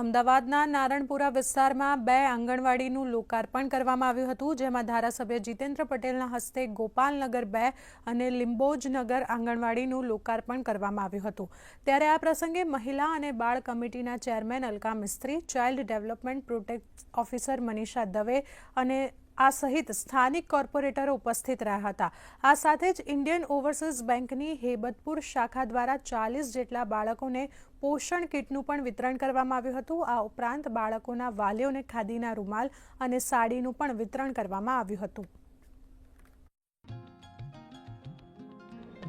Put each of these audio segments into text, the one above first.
અમદાવાદના નારણપુરા વિસ્તારમાં બે આંગણવાડીનું લોકાર્પણ કરવામાં આવ્યું હતું, જેમાં ધારાસભ્ય જીતેન્દ્ર પટેલના હસ્તે ગોપાલનગર બે અને લિંબોજનગર આંગણવાડીનું લોકાર્પણ કરવામાં આવ્યું હતું. ત્યારે આ પ્રસંગે મહિલા અને બાળ કમિટીના chairman Alka Mistry, child development protect officer Manisha Dave અને આ સહિત સ્થાનિક કોર્પોરેટરો ઉપસ્થિત રહ્યા હતા. આ સાથે જ ઇન્ડિયન ઓવરસીઝ બેંકની હેબતપુર શાખા દ્વારા ચાલીસ જેટલા બાળકોને પોષણ કીટનું પણ વિતરણ કરવામાં આવ્યું હતું. આ ઉપરાંત બાળકોના વાલીઓને ખાદીના રૂમાલ અને સાડીનું પણ વિતરણ કરવામાં આવ્યું હતું.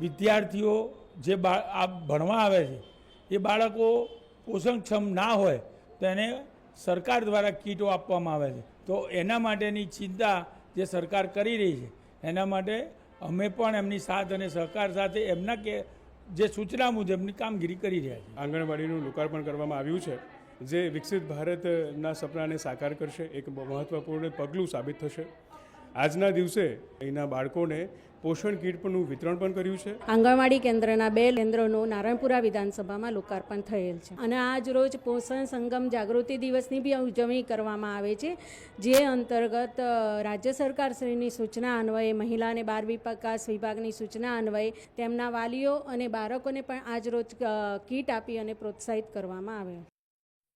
વિદ્યાર્થીઓ જે આ ભણવા આવે છે, એ બાળકો પોષણક્ષમ ના હોય તો એને સરકાર દ્વારા કીટો આપવામાં આવે છે. તો એના માટેની ચિંતા જે સરકાર કરી રહી છે, એના માટે અમે પણ એમની સાથ અને સહકાર સાથે એમના કે, જે સૂચના મુજબની કામગીરી કરી રહ્યા છે આંગણવાડીનું લોકાર્પણ કરવામાં આવ્યું છે, જે વિકસિત ભારતના સપનાને સાકાર કરશે, એક મહત્ત્વપૂર્ણ પગલું સાબિત થશે. આજના દિવસે અહીંના બાળકોને પોષણ કીટનું વિતરણ પણ કર્યું છે. આંગણવાડી કેન્દ્રના બે કેન્દ્રોનું નારાયણપુરા વિધાનસભામાં લોકાર્પણ થયેલ છે. અને આજ રોજ પોષણ સંગમ જાગૃતિ દિવસની બી ઉજવણી કરવામાં આવે છે, જે અંતર્ગત રાજ્ય સરકારશ્રીની સૂચના અન્વયે મહિલા અને બાળ વિકાસ વિભાગની સૂચના અન્વયે તેમના વાલીઓ અને બાળકોને પણ આજ રોજ કીટ આપી અને પ્રોત્સાહિત કરવામાં આવે